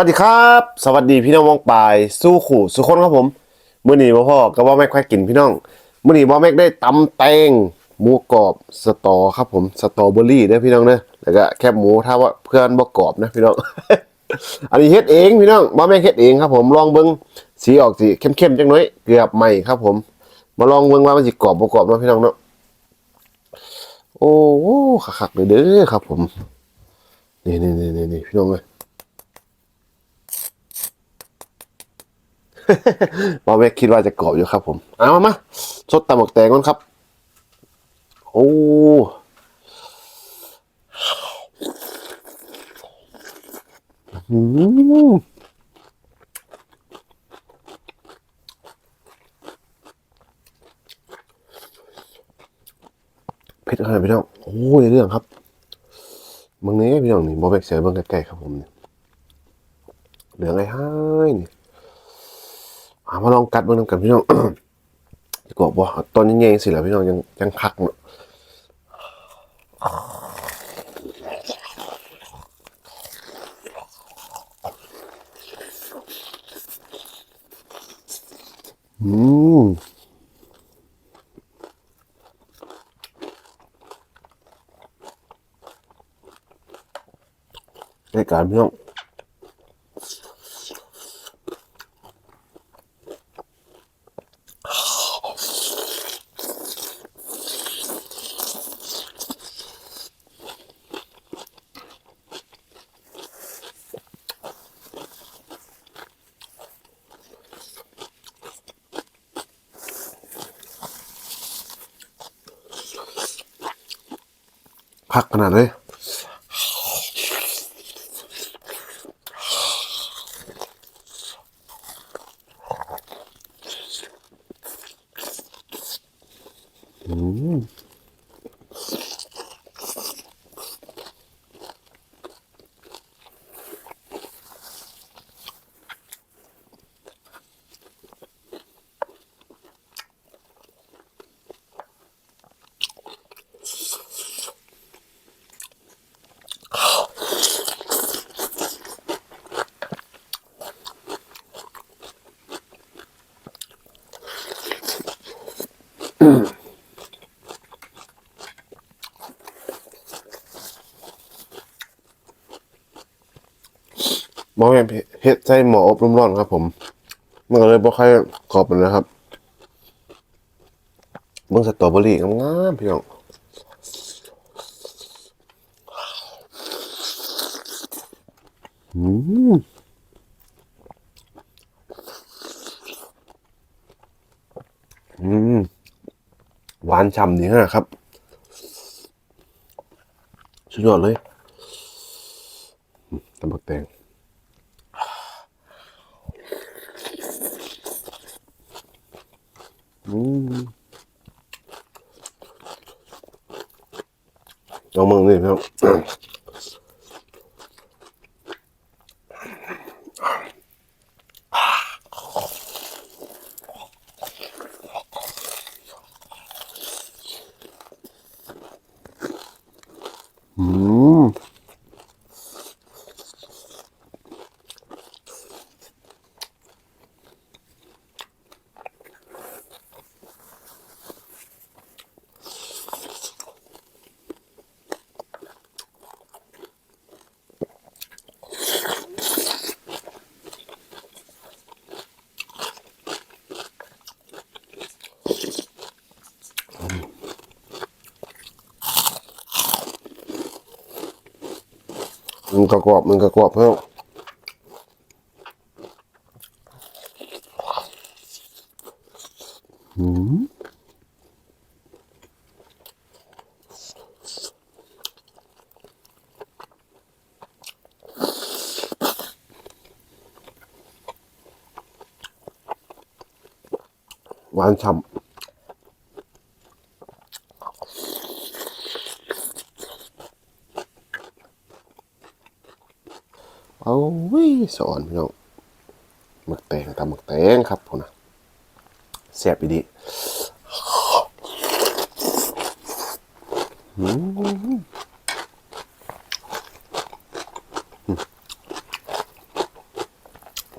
สวัสดีครับ สวัสดีพี่น้องมองปลายสู้ขู่สุคนครับผมมื้อนี้บ่พ่อก็ว่าแม่ค่อยกินพี่น้องมื้อนี้บ่แม่ได้ตำแตงหมูกรอบสตอครับผมสตอเบอรี่เด้อพี่น้องเด้อแล้วก็แคบหมูถ้าว่าเพื่อนบ่กรอบนะพี่น้อง อันนี้เฮ็ดเองพี่น้องบ่แม่เฮ็ดเองครับผมลองเบิ่งสีออกสิเข้มๆจังน่อยเกือบใหม่ครับผม มาลองเบิ่งว่ามันสิกรอบบ่กรอบเนาะพี่น้องเนาะโอ้โหคักๆเลยเด้อครับผมนี่ๆๆๆพี่น้องเอ้ย บอแม่คิดว่าจะกรอบอยู่ครับผม เอามามาสดตำหมกแตงก่อนครับ โอ้อืมเผ็ดขนาดพี่น้อง โอ้ยเรื่องครับมึงนี้พี่น้องนี่บอแม่เสือเบิ่งใกลๆครับผมนี่เหลืองไอ้ห้ายนี่ อามาลองกัดเบิ่งนำกันพี่น้องดีกว่าบ่ตอนนี้แยงสิล่ะพี่น้องยังยังคักเนาะอืมรายการพี่น้อง พัก บ่แม่นเฮ็ดใส่หม้ออบลมร้อนครับผม มันก็เลยบ่ค่อยกรอบนะครับเบิ่งสตรอเบอรี่งามๆพี่น้องอืมอืมหวานฉ่ำดีฮะครับสุดยอดเลยตำบักแตง อืม เอามึงนี่ครับ มันกระกรอบมันกระกรอบเพิ่มอืมหวานฉ่ำ เอาวิสอนพี่น้องหมึกแตงตำหมึกแตงครับผมนะแซ่บดีอืม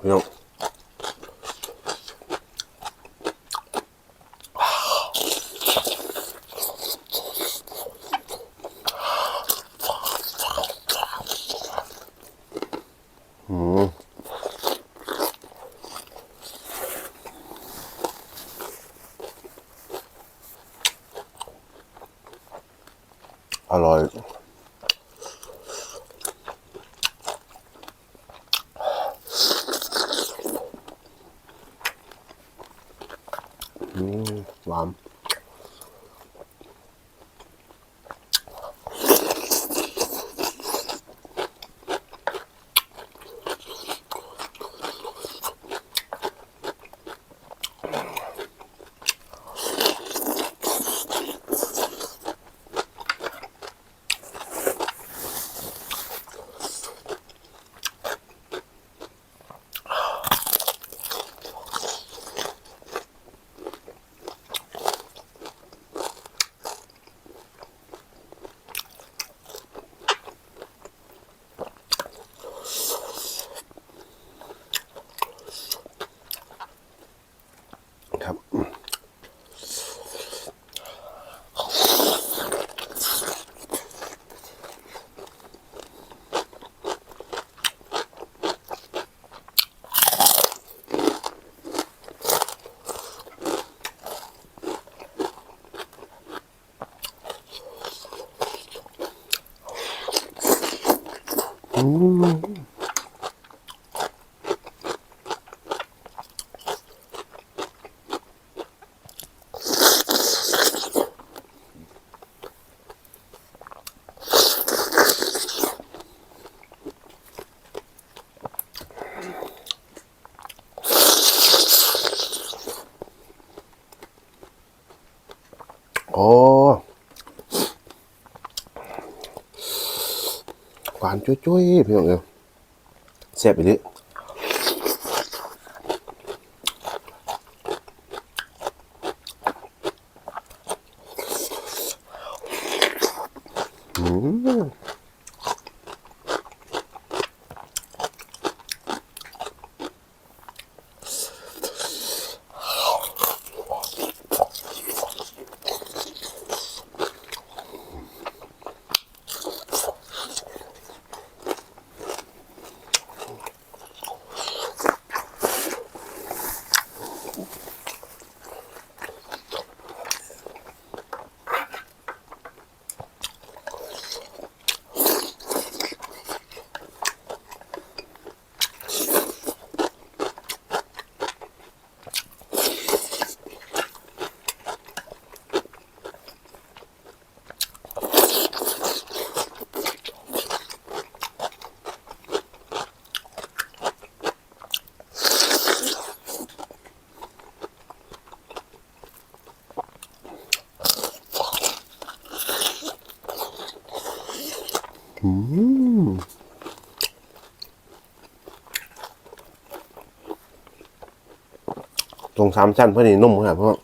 พี่น้อง อืมอร่อย อืมหวาน ครับ โอ้หวานจุ้ยๆพี่น้องเอ๋ยแซ่บไปดิอืม ตรงสามชั้นพอดีนุ่มขนาดเพราะ